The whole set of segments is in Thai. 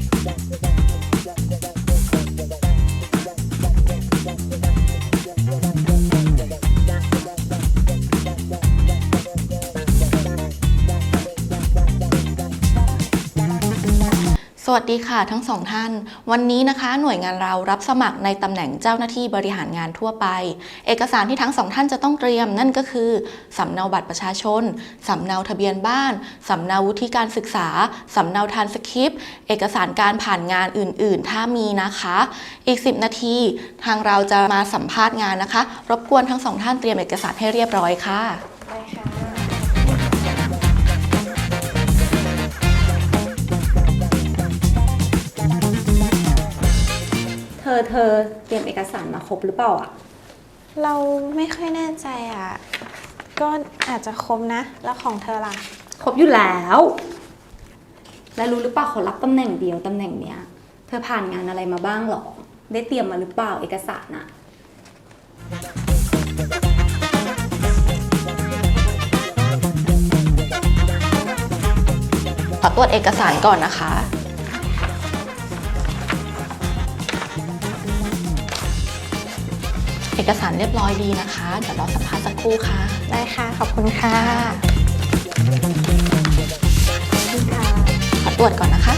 ส วัสดีค่ะทั้งสองท่าน วันนี้นะคะหน่วยงานเรารับสมัครในตำแหน่งเจ้าหน้าที่บริหารงานทั่วไป เอกสารที่ทั้งสองท่านจะต้องเตรียมนั่นก็คือสำเนาบัตรประชาชนสำเนาทะเบียนบ้านสำเนาวุฒิการศึกษาสำเนาทานสคริปต์เอกสารการผ่านงานอื่น ๆ ถ้ามีนะคะ อีก 10 นาทีทางเราจะมาสัมภาษณ์งานนะคะ รบกวนทั้งสองท่านเตรียมเอกสารให้เรียบร้อยค่ะ อเธอเตรียมเอกสารมาครบหรือเปล่าอะ เราไม่ค่อยแน่ใจอะ ก็อาจจะครบนะ แล้วของเธอล่ะ ครบอยู่แล้ว แล้วรู้หรือเปล่าเขารับตำแหน่งเดียวตำแหน่งเนี้ย เธอผ่านงานอะไรมาบ้างหรอ ได้เตรียมมาหรือเปล่าเอกสารน่ะ ขอตรวจเอกสารก่อนนะคะ เอกสารเรียบร้อยดีนะคะ เดี๋ยวรอสัมภาษณ์สักครู่ค่ะ ได้ค่ะขอบคุณค่ะ ขอตรวจก่อนนะคะ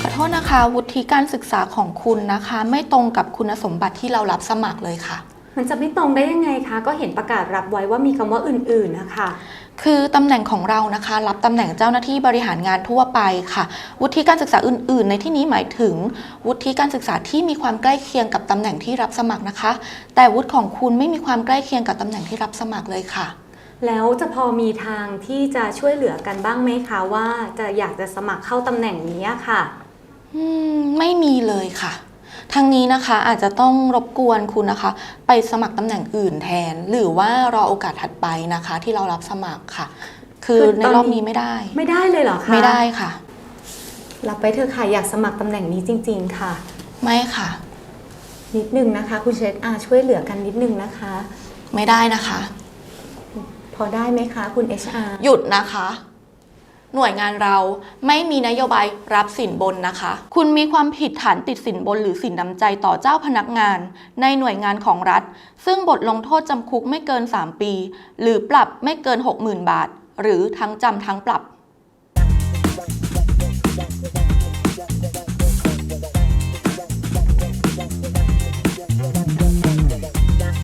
ขอโทษนะคะ วุฒิการศึกษาของคุณนะคะ ไม่ตรงกับคุณสมบัติที่เรารับสมัครเลยค่ะ มันจะไม่ตรงได้ยังไงคะ ก็เห็นประกาศรับไว้ว่ามีคำว่าอื่นๆนะคะ คือตำแหน่งของเรานะคะ รับตำแหน่งเจ้าหน้าที่บริหารงานทั่วไปค่ะ วุฒิการศึกษาอื่น ๆ ในที่นี้หมายถึง วุฒิการศึกษาที่มีความใกล้เคียงกับตำแหน่งที่รับสมัครนะคะ แต่วุฒิของคุณไม่มีความใกล้เคียงกับตำแหน่งที่รับสมัครเลยค่ะ แล้วจะพอมีทางที่จะช่วยเหลือกันบ้างไหมคะว่าจะอยากจะสมัครเข้าตำแหน่งนี้อะค่ะอืมไม่มีเลยค่ะ ทางนี้นะคะอาจจะต้องรบกวนคุณนะคะ ไปสมัครตำแหน่งอื่นแทน หรือว่ารอโอกาสถัดไปนะคะ ที่เรารับสมัครค่ะ คือคือในตอนนี้รอบนี้ไม่ได้ ไม่ได้เลยเหรอคะไม่ได้ค่ะ รับไปเถอะค่ะอยากสมัครตำแหน่งนี้จริง ๆ ค่ะ ไม่ค่ะ นิดนึงนะคะ คุณเชษอาช่วยเหลือกันนิดนึงนะคะ ไม่ได้นะคะ พอได้ไหมคะ คุณ HR หยุดนะคะ หน่วยงานเราไม่มีนโยบายรับสินบนนะคะ คุณมีความผิดฐานติดสินบนหรือสินน้ำใจต่อเจ้าพนักงาน ในหน่วยงานของรัฐ ซึ่งบทลงโทษจำคุกไม่เกิน 3 ปี หรือปรับไม่เกิน 60,000 บาท หรือทั้งจำทั้งปรับ